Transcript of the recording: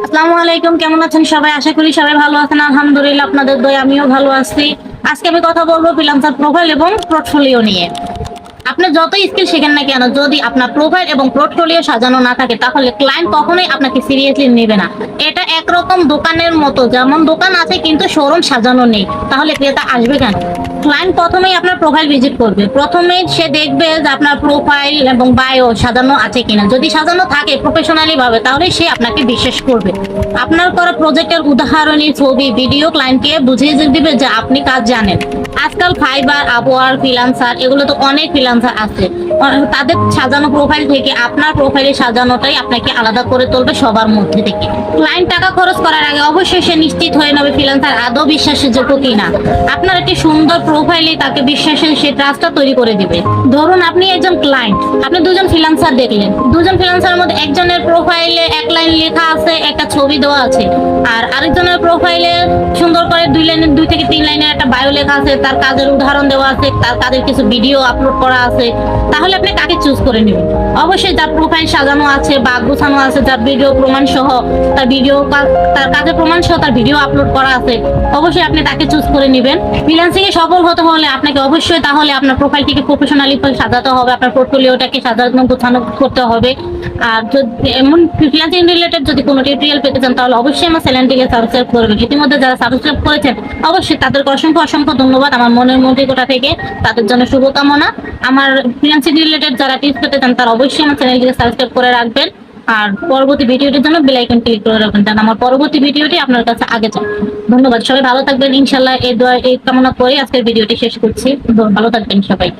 আসসালামু আলাইকুম, কেমন আছেন সবাই? আশা করি সবাই ভালো আছেন। আলহামদুলিল্লাহ, আপনাদের দয়, আমিও ভালো আছি। আজকে আমি কথা বলব ফ্রিল্যান্সার প্রোফাইল এবং পোর্টফোলিও নিয়ে। আপনি যত স্কিল শেখেন না কেন, যদি আপনার প্রোফাইল এবং পোর্টফোলিও সাজানো না থাকে, তাহলে ক্লায়েন্ট কখনোই আপনাকে সিরিয়াসলি নেবে না। এটা একরকম দোকানের মতো। যেমন দোকান আছে, কিন্তু শোরুম সাজানো নেই। তাহলে ক্রেতা আসবে কেন? ক্লায়েন্ট প্রথমেই আপনার প্রোফাইল ভিজিট করবে। প্রথমে সে দেখবে যে আপনার প্রোফাইল এবং বায়ো সাজানো আছে কিনা। যদি সাজানো থাকে প্রফেশনালি ভাবে, তাহলে সে আপনাকে বিশ্বাস করবে। আপনার করা প্রজেক্টের উদাহরণী ছবি ভিডিও ক্লায়েন্টকে বুঝিয়ে দিবে যে আপনি কাজ জানেন। আজকাল ফাইবার আবহাওয়ার ফ্রিলান্সার এগুলো তো অনেক ফ্রিলান্সার আছে। তাদের সাজানো প্রোফাইল থেকে আপনার প্রোফাইলে সাজানোটাই আপনাকে আলাদা করে তুলবে সবার মধ্যে থেকে। ক্লায়েন্ট টাকা খরচ করার আগে অবশ্যই সে নিশ্চিত হয়ে নেবে ফ্রিল্যান্সার আদৌ বিশ্বাসের যোগ্য কিনা। আপনার একটি সুন্দর প্রোফাইলে তাকে বিশ্বাসের সে ট্রাস্টটা তৈরি করে দিবে। ধরুন আপনি একজন ক্লায়েন্ট আপনি দুজন ফ্রিল্যান্সার দেখলেন। দুজন ফ্রিল্যান্সারের মধ্যে একজনের প্রোফাইলে এক লাইন লেখা আছে, একটা ছবি দেওয়া আছে। আর আরেকজনের প্রোফাইলে সুন্দর করে দুই লাইনের দুই থেকে তিন লাইনের একটা বায়ো লেখা আছে, তার কাজের উদাহরণ দেওয়া আছে, তার কাজের কিছু ভিডিও আপলোড করা আছে। তাহলে আপনি কাকে চুজ করে নেবেন? অবশ্যই যার প্রোফাইল সাজানো আছে বা গোছানো আছে যার ভিডিও প্রমাণ সহ, তার ভিডিও তার কাজের প্রমাণ সহ তার ভিডিও আপলোড করা আছে। অবশ্যই আপনি তাকে চুজ করে নেবেন। ফ্রিল্যান্সিং এ সফল হতে হলে আপনাকে অবশ্যই তাহলে আপনার প্রোফাইলটিকে প্রফেশনালি সাজাতে হবে, আপনার পোর্টফোলিওটাকে সাজানো, গোছানো করতে হবে। আর যদি এমন ফ্রিল্যান্সিং রিলেটেড যদি কোনো টিউটোরিয়াল পেতে চান, তাহলে অবশ্যই আমার চ্যানেলটিকে সাবস্ক্রাইব করবেন ইতিমধ্যে যারা সাবস্ক্রাইব করেছেন, অবশ্যই তাদেরকে অসংখ্য অসংখ্য ধন্যবাদ। আমার মনের মধ্যে গোটা থেকে তাদের জন্য শুভকামনা। আমার ফ্রিল্যান্সিং রিলেটেড যারা টিপস পেতে চান, তারা অবশ্যই আমার চ্যানেলটিকে সাবস্ক্রাইব করে রাখবেন। আর পরবর্তী ভিডিওটির জন্য বেলাইকন ক্লিক করে রাখবেন, যেন আমার পরবর্তী ভিডিওটি আপনার কাছে আগে যায়। ধন্যবাদ, সবাই ভালো থাকবেন ইনশাল্লাহ এই দোয়া, এই কামনা করে আজকের ভিডিওটি শেষ করছি। ভালো থাকবেন সবাই।